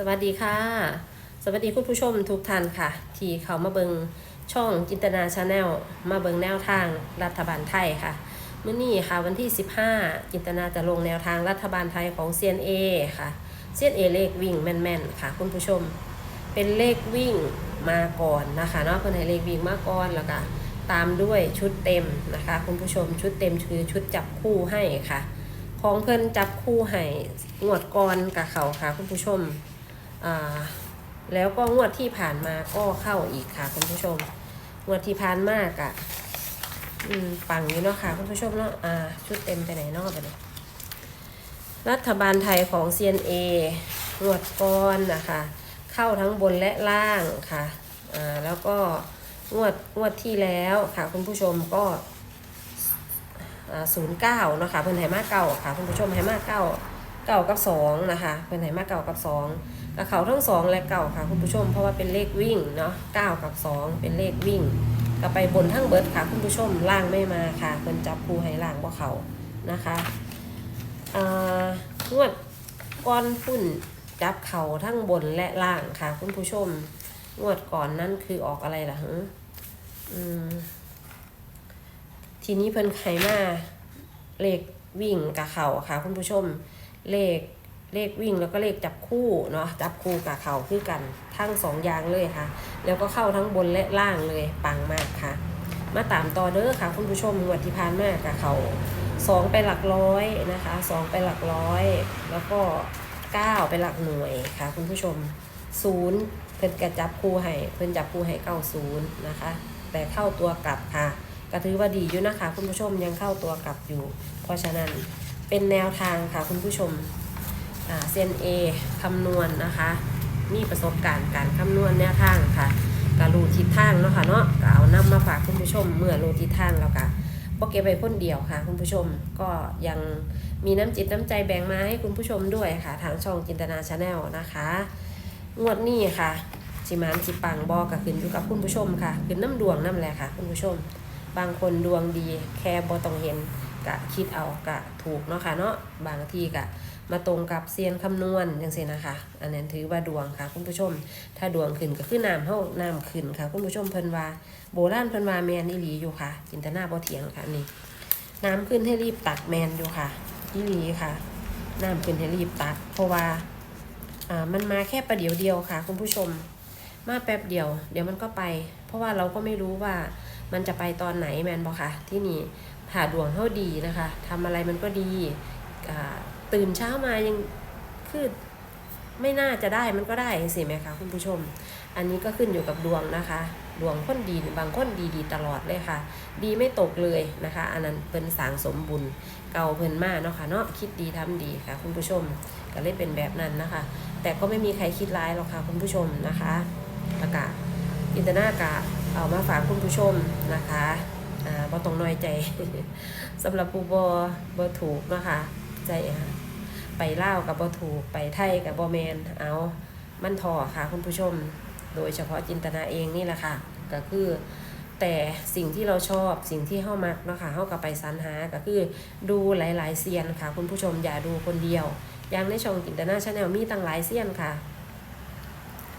สวัสดีค่ะ สวัสดีคุณผู้ชมทุกท่านค่ะ ที่เขามาเบิงช่องจินตนาชาแนลมาเบิงแนวทางรัฐบาลไทยค่ะเมื่อนี้ค่ะวันที่ 15 จินตนาจะลงแนวทางรัฐบาลไทยของ CNA ค่ะ CNA เลขวิ่งแม่นๆค่ะ คุณผู้ชม เป็นเลขวิ่งมาก่อนนะคะเนาะเพิ่นให้เลขวิ่งมาก่อนแล้วก็ตามด้วยชุดเต็มนะคะ คุณผู้ชมชุดเต็มคือชุดจับคู่ให้ค่ะ ของเพิ่อนจับคู่ให้งวดก่อนกับเขาค่ะ คุณผู้ชม แล้วก็งวดที่ผ่านมาก็เข้าอีกค่ะคุณผู้ชม งวดที่ผ่านมากอะอืมปังอยู่เนาะค่ะคุณผู้ชมเนาะอ่าชุดเต็มไปไหนนอกไปเลยรัฐบาลไทยของ CNA งวดก่อนนะคะ เข้าทั้งบนและล่างค่ะอ่าแล้วก็งวดงวดที่แล้วค่ะคุณผู้ชมก็ศูนย์เก้าเนาะค่ะเพิ่นให้มาเก้าค่ะคุณผู้ชมให้มาเก้า เก้ากับสองนะคะเพิ่นให้มาเก้ากับสองกับเขาทั้งสองและเก้าค่ะคุณผู้ชม เพราะว่าเป็นเลขวิ่งเนาะเก้ากับสองเป็นเลขวิ่งก็ไปบนทั้งเบิร์ดค่ะคุณผู้ชมล่างไม่มาค่ะเพิ่นจับคู่ให้ล่างบ่เขานะคะงวดก้อนพุ่นจับเข่าทั้งบนและล่างค่ะ คุณผู้ชมงวดก่อนนั่นคือออกอะไรล่ะฮะทีนี้เพิ่นไขมาเลขวิ่งกับเขาค่ะ คุณผู้ชม เลขเลขวิ่งแล้วก็เลขจับคู่เนาะจับคู่กับเขาคือกันทั้งสองอย่างเลยค่ะ แล้วก็เข้าทั้งบนและล่างเลยปังมากค่ะ มาตามต่อเด้อค่ะ คุณผู้ชมงวดที่ผ่านมากับเขาสองไปหลักร้อยนะคะสองไปหลักร้อย แล้วก็เก้าไปหลักหน่วยค่ะ คุณผู้ชมศูนย์เพิ่นกระจับคู่ให้เพิ่นจับคู่ให้เก้าศูนย์นะคะ แต่เข้าตัวกลับค่ะก็ถือว่าดีอยู่นะคะ คุณผู้ชมยังเข้าตัวกลับอยู่ เพราะฉะนั้น เป็นแนวทางค่ะคุณผู้ชมเซนเอคำนวณนะคะ มีประสบการณ์การคำนวณแนวทางค่ะกรู้ทิศทางเนาะค่ะเนาะก็เอานำมาฝากคุณผู้ชม เมื่อรูทิศทางแล้วก็บ่เก็บไว้คนเดียวค่ะ คุณผู้ชมก็ยังมีน้ำจิตน้ำใจแบ่งมาให้คุณผู้ชมด้วยค่ะ ทางช่องจินตนาชาแนลนะคะ งวดนี้ค่ะสิมานสิปังบอก็ขึ้นอยู่กับคุณผู้ชมค่ะ ขึ้นน้ำดวงน้ำแหละค่ะ คุณผู้ชม บางคนดวงดีแค่บ่ต้องเห็น กะคิดเอากะถูกเนาะค่ะเนาะบางทีกะมาตรงกับเซียนคำนวณจังซี่นะคะ อันนั้นถือว่าดวงค่ะคุณผู้ชม ถ้าดวงขึ้นก็คือน้ำเฮาน้ำขึ้นค่ะคุณผู้ชมเพิ่นว่าโบราณเพิ่นว่าแมนอีหลีอยู่ค่ะ จินตนาบ่เถียงค่ะนี่น้ำขึ้นให้รีบตักแมนอยู่ค่ะอีหลีค่ะ น้ำขึ้นให้รีบตัก เพราะว่าอ่ามันมาแค่ประเดี๋ยวเดียวค่ะ คุณผู้ชม มาแป๊บเดียว เดี๋ยวมันก็ไป เพราะว่าเราก็ไม่รู้ว่ามันจะไปตอนไหนแมนบอค่ะที่นี่ ผ่าดวงเท่าดีนะคะทำอะไรมันก็ดีตื่นเช้ามายังคือไม่น่าจะได้มันก็ได้สิไหมคะคุณผู้ชม อันนี้ก็ขึ้นอยู่กับดวงนะคะ ดวงคนดีบางคนดีดีตลอดเลยค่ะ ดีไม่ตกเลยนะคะ อันนั้นเป็นสางสมบุญเก่าเพิ่นมากเนาะค่ะเนาะคิดดีทำดีค่ะ คุณผู้ชมก็เลยเป็นแบบนั้นนะคะ แต่ก็ไม่มีใครคิดร้ายหรอกค่ะคุณผู้ชมนะคะอากาศอินเตอร์นากาเอามาฝากคุณผู้ชมนะคะ อ่าบ่ต้องน้อยใจสำหรับผู้บ่บ่ถูกนะคะใจอะไปลาวกับบ่ถูกไปไทยกับบ่แมนเอามันทอค่ะคุณผู้ชม โดยเฉพาะจินตนาเองนี่แหละค่ะ ก็คือ แต่สิ่งที่เราชอบสิ่งที่เฮามักเนาะค่ะเฮาก็ไปสรรหาก็คือดูหลาย ๆเซียนค่ะ คุณผู้ชมอย่าดูคนเดียวอย่างในช่องจินตนาชาแนลมีตั้งหลายเซียนค่ะ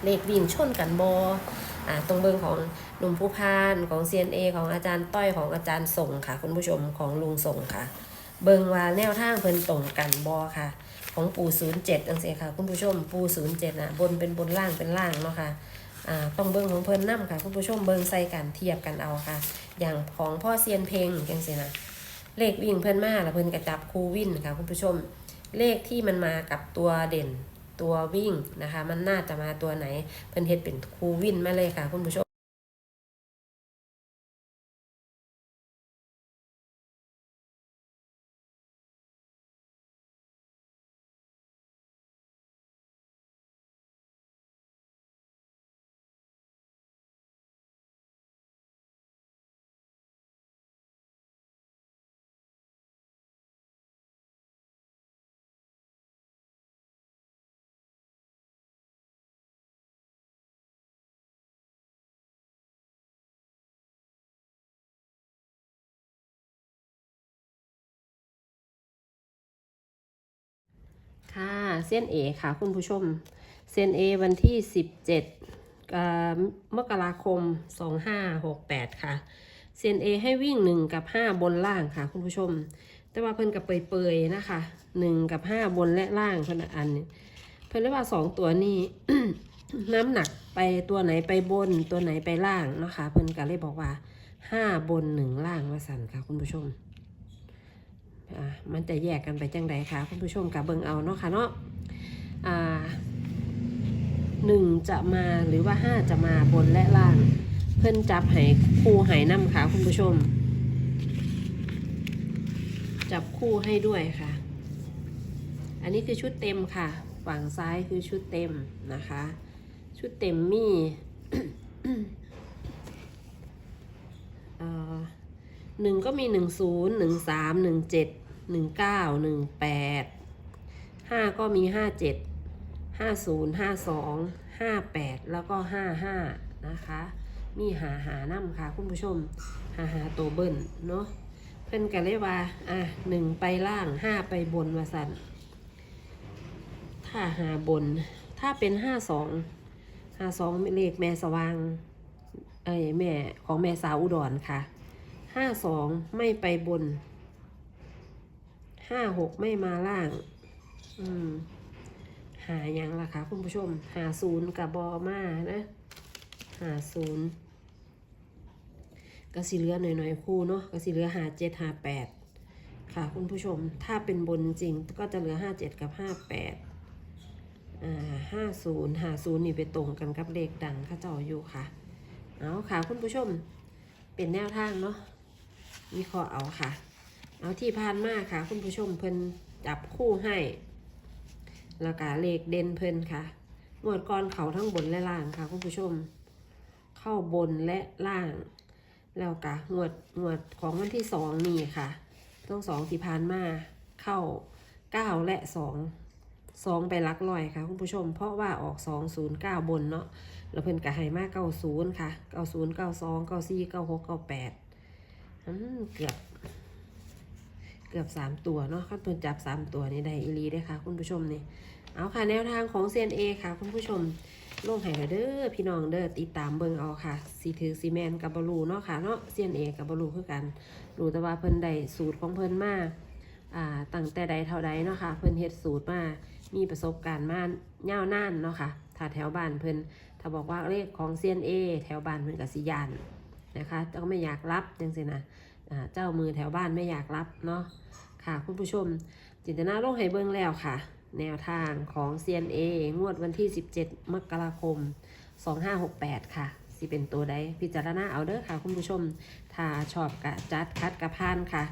เลขวิ่งชนกันบอ อ่าตรงเบิงของหนุ่มผู้พานของ CNA ของอาจารย์ต้อยของอาจารย์ส่งค่ะ คุณผู้ชมของลุงส่งค่ะ เบิงว่าแนวทางเพิ่นตรงกันบอค่ะ ของปู่ศูนย์เจ็ดจังซี่ค่ะ คุณผู้ชมปู่ศูนย์เจ็ดนะบนเป็นบนล่างเป็นล่างเนาะค่ะอ่าต้องเบิงของเพิ่นนํค่ะ คุณผู้ชมเบิงใส่กันเทียบกันเอาค่ะ อย่างของพ่อเซียนเพลงจังซี่นะเลขวิ่งเพิ่นมาแล้วเพิ่นกระจับคูวินค่ะ คุณผู้ชม เลขที่มันมากับตัวเด่น ตัววิ่งนะคะ มันน่าจะมาตัวไหน เพิ่นเฮ็ดเป็นครูวินมาเลยค่ะคุณผู้ชม ค่ะเส้นเอค่ะคุณผู้ชมเซียนเอวันที่17อ่ามกราคม2568ค่ะเซียนเอให้วิ่ง1กับ5บนล่างค่ะ คุณผู้ชม แต่ว่าเพิ่นกับเปยๆนะคะ1กับ5บนและล่างเพิ่นอันนี้เพิ่นเรียกว่า2ตัวนี้น้ำหนักไปตัวไหนไปบนตัวไหนไปล่างนะคะ เพิ่นก็เลยบอกว่าห้าบนหนึ่งล่างว่าสันค่ะคุณผู้ชม อ่ามันจะแยกกันไปจังใดคะคุณผู้ชมกับเบิงเอาเนาะค่ะเนาะอ่าหนึ่งจะมาหรือว่าห้าจะมาบนและล่าง เพิ่อนจับให้คู่ให้น้ำค่ะคุณผู้ชม จับคู่ให้ด้วยค่ะ อันนี้คือชุดเต็มค่ะ ฝั่งซ้ายคือชุดเต็มนะคะ ชุดเต็มมี เอ่อ หนึ่งก็มีหนึ่งศูนย์หนึ่งสามหนึ่งเจ็ดหนึ่งเก้าหนึ่งแปดห้าก็มีห้าเจ็ดห้าศูนย์ห้าสองห้าแปดแล้วก็ห้าห้านะคะ มีหาหาน้ำค่ะคุณผู้ชม หาหาตัวเบิ้ลเนาะเพิ่อนกันเลยว่า อะหนึ่งไปล่างห้าไปบนว่าสั่นถ้าหาบน ถ้าเป็นห้าสองห้าสองเลขแม่สว่างเอ้ยแม่ของแม่สาวอุดรค่ะ ห้าสองไม่ไปบน ห้าหกไม่มาล่าง อืม หายังล่ะคะคุณผู้ชม หาศูนย์กับบอมานะ หาศูนย์ก็สิเหลือหน่อยๆคู่เนาะก็สิเหลือหาเจ็ดหาแปดค่ะคุณผู้ชม ถ้าเป็นบนจริงก็จะเหลือห้าเจ็ดกับห้าแปดอ่าห้าศูนย์หาศูนย์นี่ไปตรงกันกับเลขดังข้าเจ้าอยู่ค่ะ เอาค่ะคุณผู้ชมเป็นแนวทางเนาะ วิเคราะห์เอาค่ะ เอาที่ผ่านมาค่ะ คุณผู้ชมเพิ่นจับคู่ให้ แล้วก็เลขเด่นเพิ่นค่ะงวดก่อนเขาทั้งบนและล่างค่ะ คุณผู้ชม เข้าบนและล่าง แล้วก็งวดงวดของวันที่สองนี่ค่ะ ต้องสองที่ผ่านมาเข้าเก้าและสองสองไปลักลอยค่ะ คุณผู้ชม เพราะว่าออกสองศูนย์เก้าบนเนาะแล้วเพิ่นก็ให้มาเก้าศูนย์ค่ะเก้าศูนย์เก้าสองเก้าสี่เก้าหกเก้าแปด เกือบ เกือบสามตัวเนาะขั้นเพิ่นจับสามตัวนี่ได้อีหลีได้ค่ะ คุณผู้ชมนี่ เอาค่ะแนวทางของ CNA ค่ะ คุณผู้ชมลงให้เด้อพี่น้องเด้อติดตามเบิ่งเอาค่ะสีถือซีแมนกับบลูเนาะค่ะเนาะ CNA กับบลูคือกันรู้แต่ว่าเพิ่นได้สูตรของเพิ่นมาอ่าตั้งแต่ใดเท่าใดเนาะค่ะเพิ่นเฮ็ดสูตรมามีประสบการณ์มายาวนานเนาะค่ะถ้าแถวบ้านเพิ่นถ้าบอกว่าเลขของเซียนเอแถวบ้านเพิ่นกับสิยาน นะคะเจ้าไม่อยากรับจังสินะเจ้ามือแถวบ้านไม่อยากรับเนาะค่ะคุณผู้ชม จินตนาลงให้เบิ่งแล้วค่ะ แนวทางของ CNA งวดวันที่ 17 มกราคม 2568 ค่ะสิเป็นตัวใดพิจารณาเอาเด้อค่ะ คุณผู้ชม ถ้าชอบกะจัดคัดกะพานค่ะ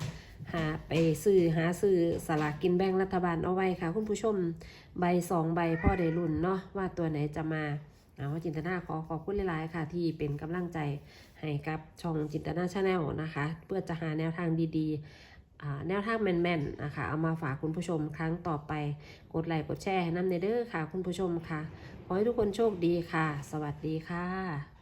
หาไปซื้อหาซื้อสลากกินแบ่งรัฐบาลเอาไว้ค่ะ คุณผู้ชม ใบสองใบพ่อได้รุ่นเนาะว่าตัวไหนจะมา เอาจินตนาขอขอบคุณหลายๆค่ะ ที่เป็นกำลังใจให้กับช่องจินตนาชาแนลนะคะ เพื่อจะหาแนวทางดีๆ แนวทางแม่นๆนะคะเอามาฝากคุณผู้ชมครั้งต่อไปกดไลค์กดแชร์ให้น้ำเนเด้อค่ะ คุณผู้ชมค่ะ ขอให้ทุกคนโชคดีค่ะ สวัสดีค่ะ